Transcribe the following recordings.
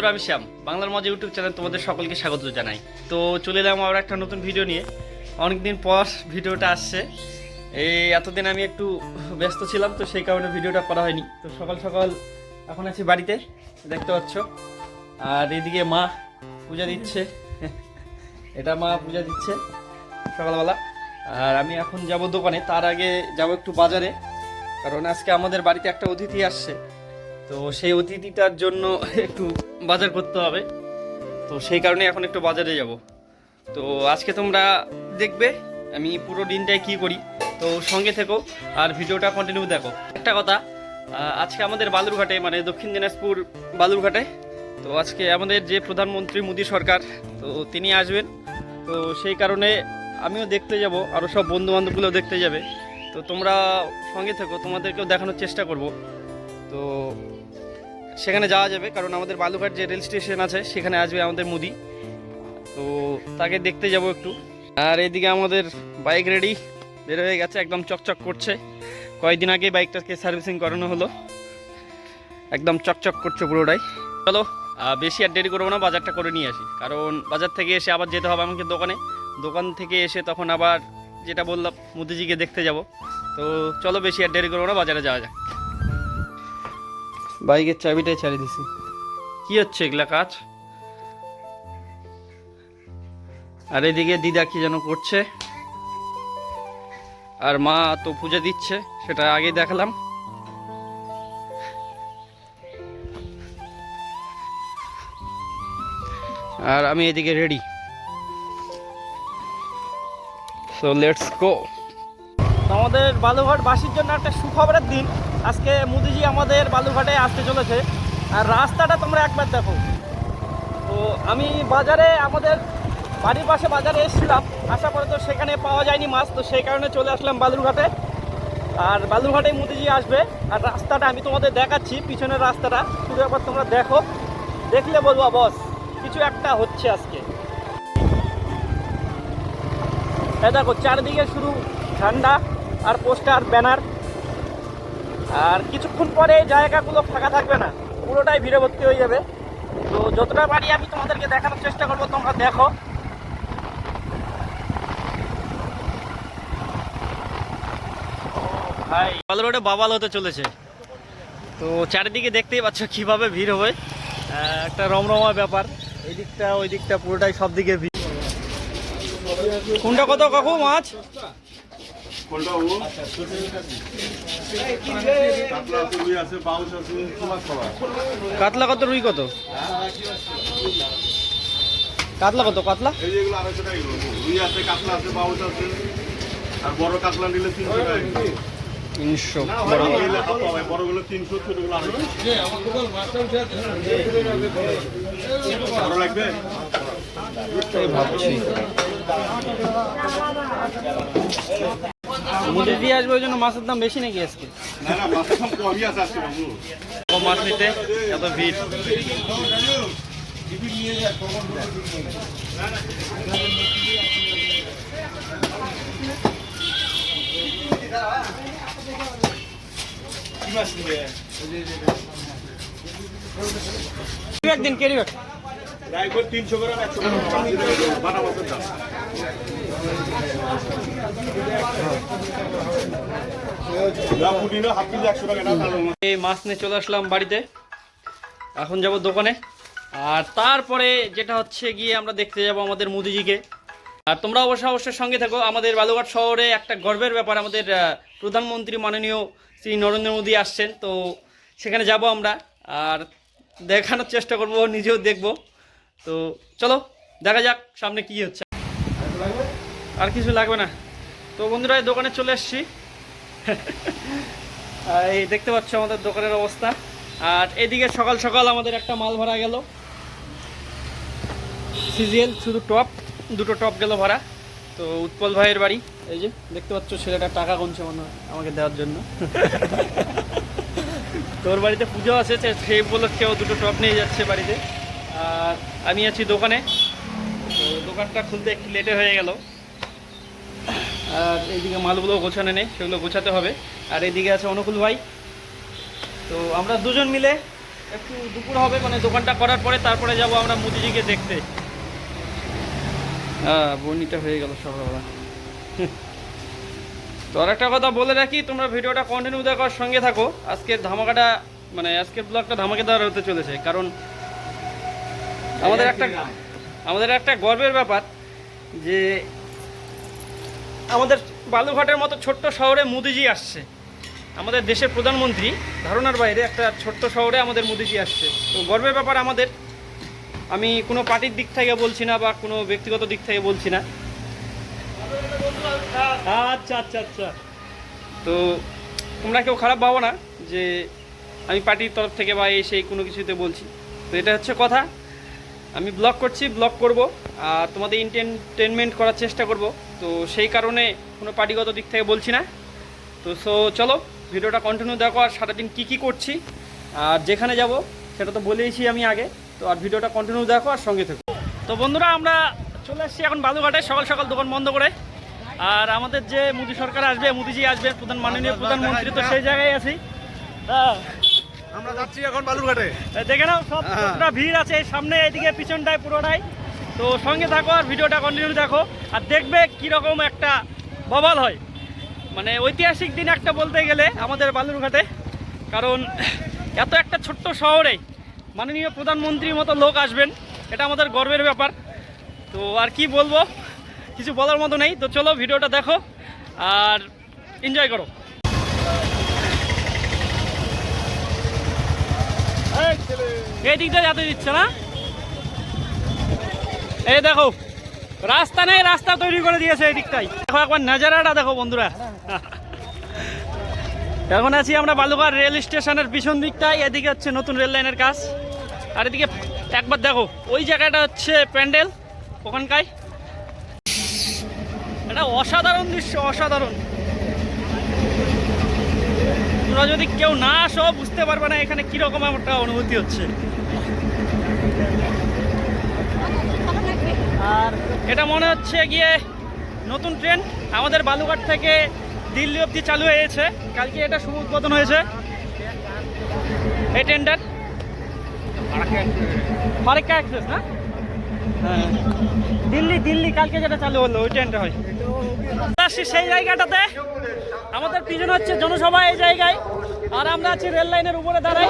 বন্ধুরা, আমি শ্যাম। বাংলার মজা ইউটিউব চ্যানেল তোমাদের সকলকে স্বাগত জানাই। তো চলে এলাম আবার একটা নতুন ভিডিও নিয়ে। অনেকদিন পর ভিডিওটা আসছে। এই এতদিন আমি একটু ব্যস্ত ছিলাম, তো সেই কারণে ভিডিওটা করা হয়নি। তো সকাল সকাল এখন আছি বাড়িতে, দেখতে পাচ্ছ। আর এদিকে মা পূজা দিচ্ছে। এটা মা পূজা দিচ্ছে সকালবেলা। আর আমি এখন যাব দোকানে। তার আগে যাব একটু বাজারে। কারণ আজকে আমাদের বাড়িতে একটা অতিথি আসছে। তো সেই অতিথিটার জন্য একটু বাজার করতে হবে। তো সেই কারণে এখন একটু বাজারে যাব। তো আজকে তোমরা দেখবে আমি পুরো দিনটায় কি করি। তো সঙ্গে থেকো আর ভিডিওটা কন্টিনিউ দেখো। একটা কথা আজকে আমাদের বালুরঘাটে মানে দক্ষিণ দিনাজপুর বালুরঘাটে, তো আজকে আমাদের যে প্রধানমন্ত্রী মোদী সরকার, তো তিনি আসবেন। তো সেই কারণে আমিও দেখতে যাব আরও সব বন্ধু বান্ধবগুলো দেখতে যাবে। তো তোমরা সঙ্গে থেকো, তোমাদেরকেও দেখানোর চেষ্টা করব। তো সেখানে যাওয়া যাবে, কারণ আমাদের বালুঘাট যে রেল স্টেশন আছে, সেখানে আসবে আমাদের মুদি। তো তাকে দেখতে যাব একটু। আর এদিকে আমাদের বাইক রেডি, বের হয়ে গেছে, একদম চকচক করছে। কয়েকদিন আগে বাইকটাকে সার্ভিসিং করানো হলো। একদম চকচক করছে পুরোটাই। চলো বেশি আর দেরি করব না, বাজারটা করে নিয়ে আসি। কারণ বাজার থেকে এসে আবার যেতে হবে আমাকে দোকানে। দোকান থেকে এসে তখন আবার যেটা বললাম, মুদিজিকে দেখতে যাব। তো চলো, বেশি আর দেরি করব না, বাজারে যাওয়া যাক। বাইকের চাবিটাই ছাড়ি দিছি। কি হচ্ছে এগুলা কাজ? আর এদিকে দিদা কি যেন করছে? আর মা তো পূজা দিচ্ছে, সেটা আগে দেখালাম। আর আমি এদিকে রেডি সো লেটস গো আমাদের বালুঘাট বাসীর জন্য একটা সুখবরের দিন। আজকে মোদিজি আমাদের বালুঘাটে আসতে চলেছে। আর রাস্তাটা তোমরা একবার দেখো। তো আমি বাজারে, আমাদের বাড়ির পাশে বাজারে এসেছিলাম। আসার পরে তো সেখানে পাওয়া যায়নি মাছ, তো সেই কারণে চলে আসলাম বালুরঘাটে। আর বালুরঘাটে মোদিজি আসবে। আর রাস্তাটা আমি তোমাদের দেখাচ্ছি, পিছনের রাস্তাটা। শুধু একবার তোমরা দেখো। দেখলে বলব, বস, কিছু একটা হচ্ছে আজকে। এই দেখো, চারিদিকে শুরু ঠান্ডা আর পোস্টার, ব্যানার। আর কিছুক্ষণ পরে এই জায়গাগুলো ফাঁকা থাকবে না। পুরোটাই ভিড়ে ভর্তি হয়ে যাবে। তো যতটা পারি আমি তোমাদেরকে দেখানোর চেষ্টা করব, তোমরা দেখো। রোডে বাবাল হতে চলেছে। তো চারিদিকে দেখতেই পাচ্ছ কীভাবে ভিড় হবে একটা রমরমা ব্যাপার। এই দিকটা ওই দিকটা পুরোটাই সব দিকে ভিড়। কোনটা কত কাকু, মাছ? কোনটা ও? কাতলা আছে, রুই আছে, বাউস আছে? কাতলা কত রুই কত কাতলা কত কাতলা এই যে আড়াইশো টাকা রুই আছে, কাতলা আছে, বাউস আছে। আর বড় কাতলা নিলে তিনশো টাকা বড়গুলো তিনশো, ছোটগুলো আড়াইশো। লাগবে? ভাবছি মুদি দিয়ে আসবে ওই জন্য মাছের দাম বেশি নাকি আজকে? মাছ নিতে? এত ভিড়। একদিন কেরি তিনশো গ্রাম, একশো গ্রাম। বাটা মাছের দাম। এই মাছ নিয়ে চলে আসলাম বাড়িতে। এখন যাব দোকানে। আর তারপরে যেটা হচ্ছে গিয়ে আমরা দেখতে যাব আমাদের মোদিজিকে। আর তোমরা অবশ্যই অবশ্যই সঙ্গে থাকো। আমাদের বালুঘাট শহরে একটা গর্বের ব্যাপার। আমাদের প্রধানমন্ত্রী মাননীয় শ্রী নরেন্দ্র মোদী আসছেন। তো সেখানে যাব আমরা। আর দেখানোর চেষ্টা করব, নিজেও দেখব। তো চলো, দেখা যাক সামনে কি হচ্ছে। আর কিছু লাগবে না। তো বন্ধুরা, এই দোকানে চলে এসেছি এই দেখতে পাচ্ছ আমাদের দোকানের অবস্থা। আর এদিকে সকাল সকাল আমাদের একটা মাল ভরা গেল। সিজিএল, শুধু টপ, দুটো টপ গেল ভরা। তো উৎপল ভাইয়ের বাড়ি। এই যে, দেখতে পাচ্ছ ছেলেটা টাকা গুনছে মনে আমাকে দেওয়ার জন্য। তোর বাড়িতে পুজো আছে, সে- সেই উপলক্ষে ও দুটো টপ নিয়ে যাচ্ছে বাড়িতে। আর আমি আছি দোকানে। দোকানটা খুলতে একটু লেটে হয়ে গেল। আর এইদিকে মালগুলো গোছানো নেই, সেগুলো গোছাতে হবে। আর এইদিকে আছে অনুকূল ভাই। তো আমরা দুজন মিলে একটু দুপুর হবে মানে দোকানটা করার পরে তারপরে যাব আমরা মুদিজিকে দেখতে। হ্যাঁ বনিটা হয়ে গেল সকালবেলা। তো আর একটা কথা বলে রাখি, তোমরা ভিডিওটা কন্টিনিউ দেখার সঙ্গে থাকো। আজকের ধামাকাটা মানে আজকের ব্লগটা ধামাকেদার হতে চলেছে, কারণ আমাদের একটা আমাদের একটা গর্বের ব্যাপার যে আমাদের বালুঘাটের মতো ছোট্ট শহরে মোদিজি আসছে। আমাদের দেশের প্রধানমন্ত্রী, ধারণার বাইরে একটা ছোট্ট শহরে আমাদের মোদিজি আসছে। তো গর্বের ব্যাপার আমাদের। আমি কোনো পার্টির দিক থেকে বলছি না বা কোনো ব্যক্তিগত দিক থেকে বলছি না। আচ্ছা আচ্ছা আচ্ছা। তো তোমরা কেউ খারাপ ভাবো না যে আমি পার্টির তরফ থেকে বা এই কোনো কিছুতে বলছি। তো এটা হচ্ছে কথা। আমি ব্লগ করছি ব্লগ করব আর তোমাদের এন্টারটেনমেন্ট করার চেষ্টা করব। তো সেই কারণে কোনো পার্টিগত দিক থেকে বলছি না। তো সো চলো ভিডিওটা কন্টিনিউ দেখো আর সারাদিন কী কী করছি। আর যেখানে যাব সেটা তো বলেইছি আমি আগে। তো আর ভিডিওটা কন্টিনিউ দেখো আর সঙ্গে থেকো। তো বন্ধুরা আমরা চলে আসছি এখন বালুঘাটে সকাল সকাল দোকান বন্ধ করে। আর আমাদের যে মোদী সরকার আসবে মোদিজি আসবে প্রধান মাননীয় প্রধানমন্ত্রী তো সেই জায়গায় আছি। হ্যাঁ আমরা যাচ্ছি এখন বালুরঘাটে। দেখে নাও সব কতটা ভিড় আছে এই সামনে এদিকে পিছনটায় পুরোটাই। তো সঙ্গে থাকো আর ভিডিওটা কন্টিনিউ দেখো। আর দেখবে কীরকম একটা ববাল হয়। মানে ঐতিহাসিক দিন একটা বলতে গেলে আমাদের বালুরঘাটে। কারণ এত একটা ছোট্ট শহরে মাননীয় প্রধানমন্ত্রীর মতো লোক আসবেন এটা আমাদের গর্বের ব্যাপার। তো আর কি বলব কিছু বলার মতো নেই। তো চলো ভিডিওটা দেখো আর এনজয় করো। এই দিক দিয়ে যেতে দিচ্ছে না? এই দেখো, রাস্তা নেই, রাস্তা তৈরি করে দিয়েছে এই দিকটাই দেখো একবার নাজারাটা দেখো বন্ধুরা। এখন আছি আমরা বালুঘাট রেল স্টেশনের পিছন দিকটায় এদিকে হচ্ছে নতুন রেল লাইনের কাজ। আর এদিকে একবার দেখো, ওই জায়গাটা হচ্ছে প্যান্ডেল, ওখানকায়। এটা অসাধারণ দৃশ্য, অসাধারণ। তোমরা যদি কেউ না আসো বুঝতে পারবে না এখানে কীরকম একটা অনুভূতি হচ্ছে। আর এটা মনে হচ্ছে গিয়ে নতুন ট্রেন আমাদের বালুঘাট থেকে দিল্লি অবধি চালু হয়েছে কালকে এটা শুভ উদ্বোধন হয়েছে। এই ট্রেনটার। ফারেক্কা এক্সপ্রেস না? হ্যাঁ। দিল্লি দিল্লি কালকে যেটা চালু হলো ওই ট্রেনটা হয়। আসছি সেই জায়গাটাতে। আমাদের পিছনে হচ্ছে জনসভা এই জায়গায়। আর আমরা আছি রেল লাইনের উপরে দাঁড়াই।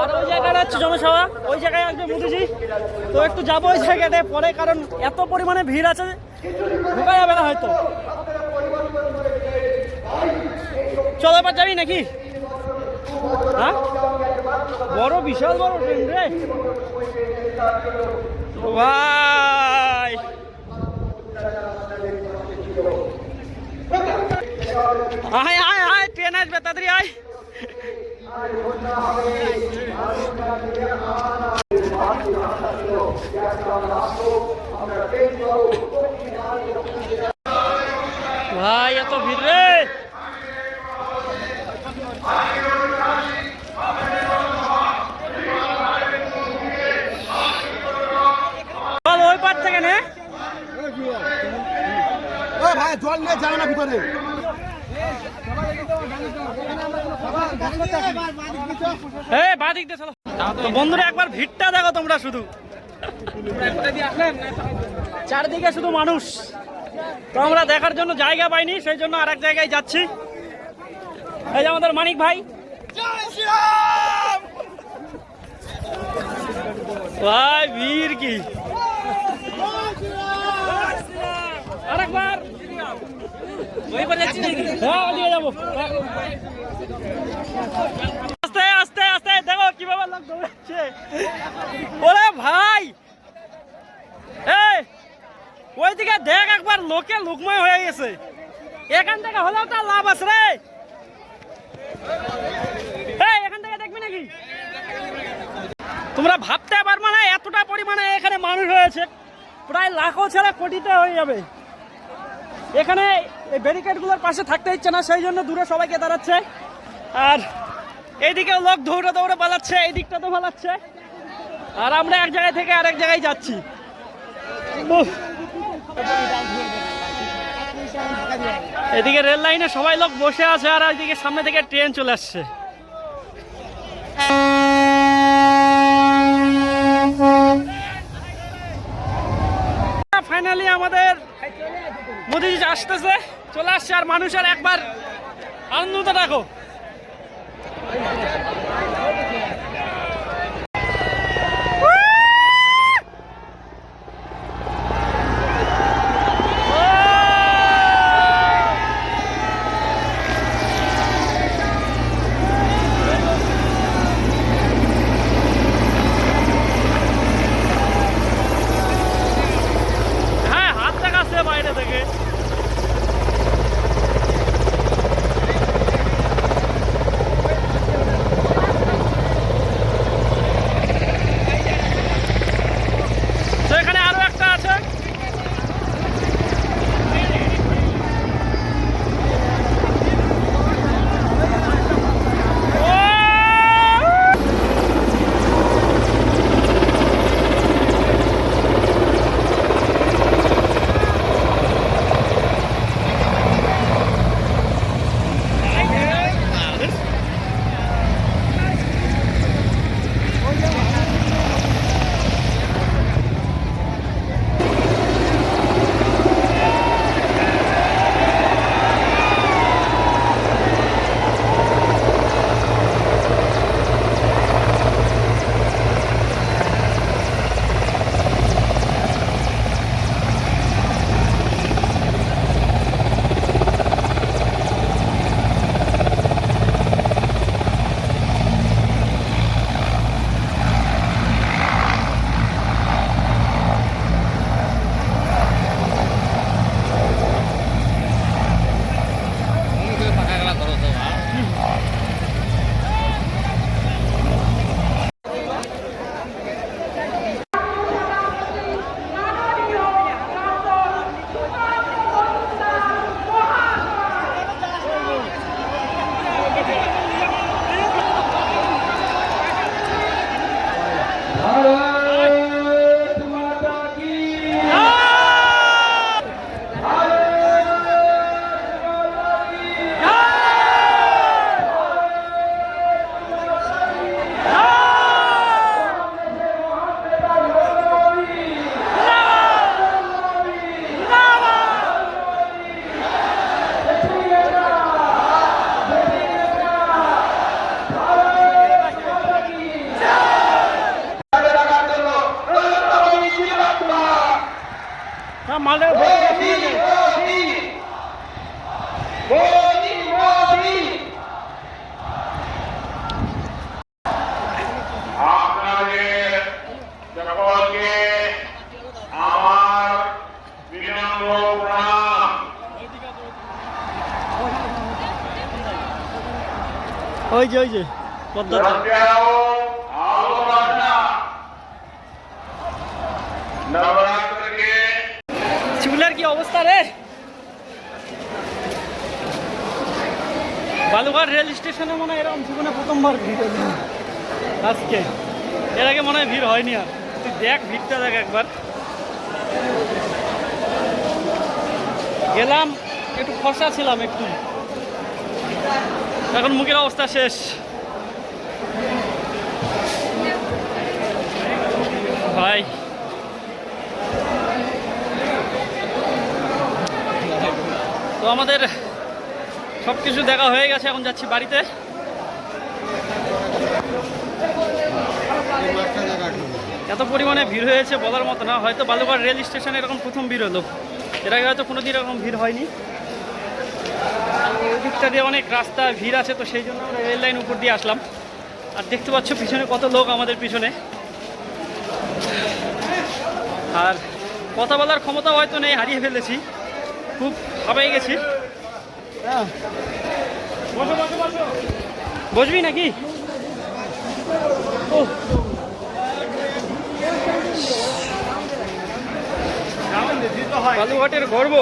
আর ওই জায়গাটা হচ্ছে জনসভা। ওই জায়গায় আসবে মোদিজি তো একটু যাব ওই জায়গাটায় পরে, কারণ এত পরিমাণে ভিড় আছে, ঢোকা যাবে না হয়তো। চলো এবার যাবি নাকি? হ্যাঁ? বড়, বিশাল বড় ট্রেন রে। ভাই। আয় আয় আয় ট্রেন আসবে, তাড়াতাড়ি আয়। ভাই, এত ভিড় রে। ওই পার থেকে নে। ভাই, জল নিয়ে যাবে না ভিতরে। তো বন্ধুরা, একবার ভিড়টা দেখো তোমরা শুধু। চারদিকে শুধু মানুষ। তো আমরা দেখার জন্য জায়গা পাইনি, সেই জন্য আর এক জায়গায় যাচ্ছি। এই যে আমাদের মানিক ভাই। ভাই, ভিড় কি? আরেকবার। ওরে ভাই! এই, ওইদিকে দেখ একবার, লোকে লোকময় হয়ে গেছে। এখান থেকে হলেও তার লাভ আছে রে। এখান থেকে দেখবি নাকি? তোমরা ভাবতে পারবে না, এতটা পরিমাণে এখানে মানুষ হয়েছে। প্রায় লাখো ছেলে কোটিতে হয়ে যাবে। এখানে এই ব্যারিকেডগুলোর পাশে থাকতে ইচ্ছে না, সেই জন্য দূরে সবাইকে দাঁড়াচ্ছে। আর এইদিকে লোক দৌড়ে দৌড়ে পালাচ্ছে, এই দিকটা তো পালাচ্ছে। আর আমরা এক জায়গায় থেকে আরেক জায়গায় যাচ্ছি। এদিকে রেল লাইনে সবাই লোক বসে আছে আর ওইদিকে সামনে থেকে ট্রেন চলে আসছে। ফাইনালি আমাদের মোদিজি আসতেছে চলে আসছে আর মানুষের একবার আনন্দটা রাখো ওই যে ওই যে শিমলার কি অবস্থা রে? বালুঘাট রেল স্টেশনে মনে হয় এরকম জীবনে প্রথমবার ভিড় আজকে। এর আগে মনে হয় ভিড় হয়নি আর। তুই দেখ ভিড়টা দেখ একবার। গেলাম, একটু ফর্সা ছিলাম একটু। এখন মুখের অবস্থা শেষ। ভাই। তো আমাদের সব কিছু দেখা হয়ে গেছে, এখন যাচ্ছি বাড়িতে। এত পরিমাণে ভিড় হয়েছে বলার মতো না, হয়তো বালুঘাট রেল স্টেশনে এরকম প্রথম ভিড় হলো। এর আগে হয়তো কোনোদিন এরকম ভিড় হয়নি। ওই দিকটা দিয়ে অনেক রাস্তা, ভিড় আছে, তো সেই জন্য আমরা রেল লাইন উপর দিয়ে আসলাম। আর দেখতে পাচ্ছ পিছনে কত লোক আমাদের পিছনে। আর কথা বলার ক্ষমতা হয়তো নেই, হারিয়ে ফেলেছি। খুব হাবাই গেছি। বসো বসো বসো। বসবি নাকি? ও। বালুঘাটের গর্ব।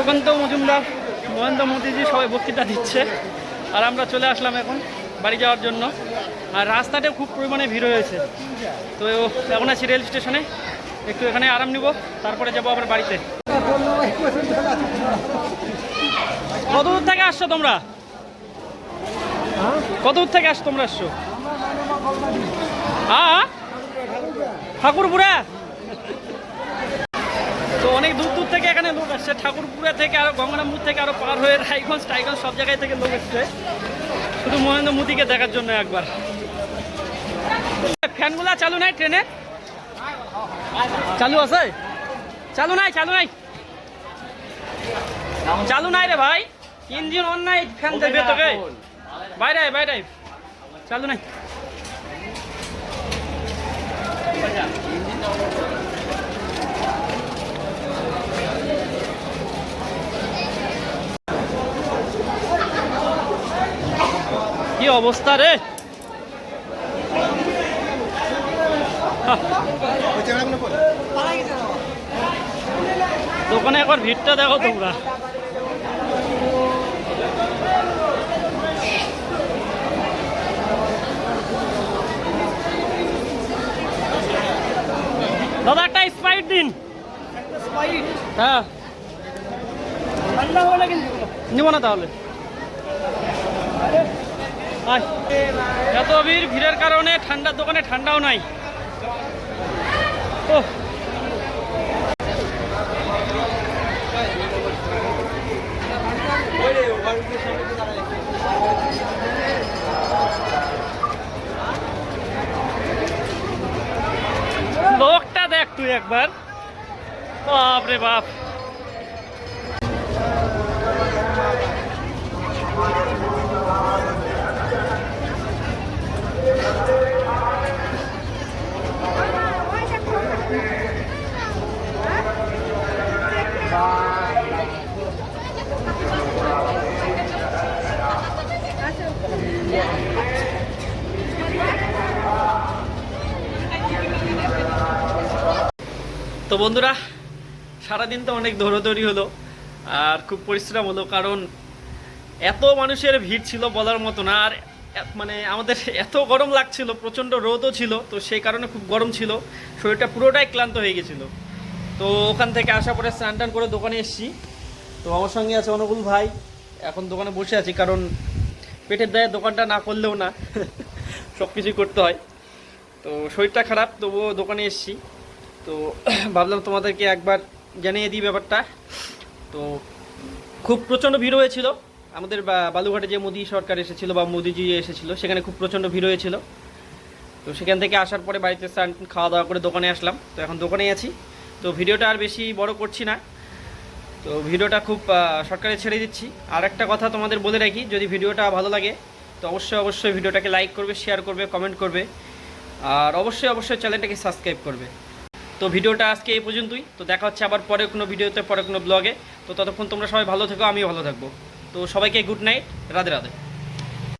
সুকান্ত মজুমদার মহেন্দ্র মোদীজি সবাই বক্তৃতা দিচ্ছে। আর আমরা চলে আসলাম এখন বাড়ি যাওয়ার জন্য। আর রাস্তাটাও খুব পরিমাণে ভিড় হয়েছে। তো এখন আছি রেল স্টেশনে। একটু এখানে আরাম নিব, তারপরে যাব আবার বাড়িতে। কত দূর থেকে আসছো তোমরা? কত দূর থেকে আসছো তোমরা আসছো? হ্যাঁ। ঠাকুরপুরা? তো অনেক দূর দূর থেকে এখানে লোক আসছে। ঠাকুরপুরা থেকে আরও গঙ্গারামপুর থেকে আরও পার হয়ে রায়গঞ্জ, টাইগঞ্জ সব জায়গায় থেকে লোক এসছে। শুধু মহেন্দ্র মোদীকে দেখার জন্য একবার। ফ্যানগুলা চালু নাই ট্রেনে চালু আছে? চালু নাই চালু নাই। চালু নাই রে ভাই। ইঞ্জিন অন ফ্যান দেবে তোকে বাইরে বাইরে। চালু নাই। অবস্থা রে। দোকানে একবার ভিড়টা দেখো তোমরা। দাদা, একটা স্প্রাইট দিন। হ্যাঁ। নিব না তাহলে। এত ভিড়, ভিড়ের কারণে ঠান্ডার দোকানে ঠান্ডাও নাই। ও লোকটা দেখ তুই একবার। বাপ রে বাপ। তো বন্ধুরা, সারাদিন তো অনেক দৌড়দৌড়ি হলো আর খুব পরিশ্রম হলো, কারণ এত মানুষের ভিড় ছিল বলার মতো না, আর মানে আমাদের এত গরম লাগছিল, প্রচণ্ড রোদও ছিল, তো সেই কারণে খুব গরম ছিল, শরীরটা পুরোটাই ক্লান্ত হয়ে গেছিল। তো ওখান থেকে আসার পরে স্নান টান করে দোকানে এসেছি। তো আমার সঙ্গে আছে অনুকূল ভাই, এখন দোকানে বসে আছি, কারণ পেটের দায়ে দোকানটা না করলেও না সব কিছুই করতে হয়। তো শরীরটা খারাপ, তবুও দোকানে এসেছি। তো ভাবলাম তোমাদেরকে একবার জানিয়ে দিই ব্যাপারটা। তো খুব প্রচণ্ড ভিড় হয়েছিল। আমাদের বালুঘাটে যে মোদি সরকার এসেছিল বা মোদিজি এসেছিল, সেখানে খুব প্রচণ্ড ভিড় হয়েছিল। তো সেখান থেকে আসার পরে বাড়িতে স্নান খাওয়া দাওয়া করে দোকানে আসলাম। তো এখন দোকানেই আছি। তো ভিডিওটা আর বেশি বড় করছি না। তো ভিডিওটা খুব সরকারে ছেড়ে দিচ্ছি। আর একটা কথা তোমাদের বলে রাখি, যদি ভিডিওটা ভালো লাগে, তো অবশ্যই অবশ্যই ভিডিওটাকে লাইক করবে শেয়ার করবে কমেন্ট করবে। আর অবশ্যই অবশ্যই চ্যানেলটাকে সাবস্ক্রাইব করবে। তো ভিডিওটা আজকে এই পর্যন্তই। তো দেখা হচ্ছে আবার পরে কোনো ভিডিওতে পরে কোনো ব্লগে। তো ততক্ষণ তোমরা সবাই ভালো থেকো, আমিও ভালো থাকব। তো সবাইকে গুড নাইট রাধে রাধে।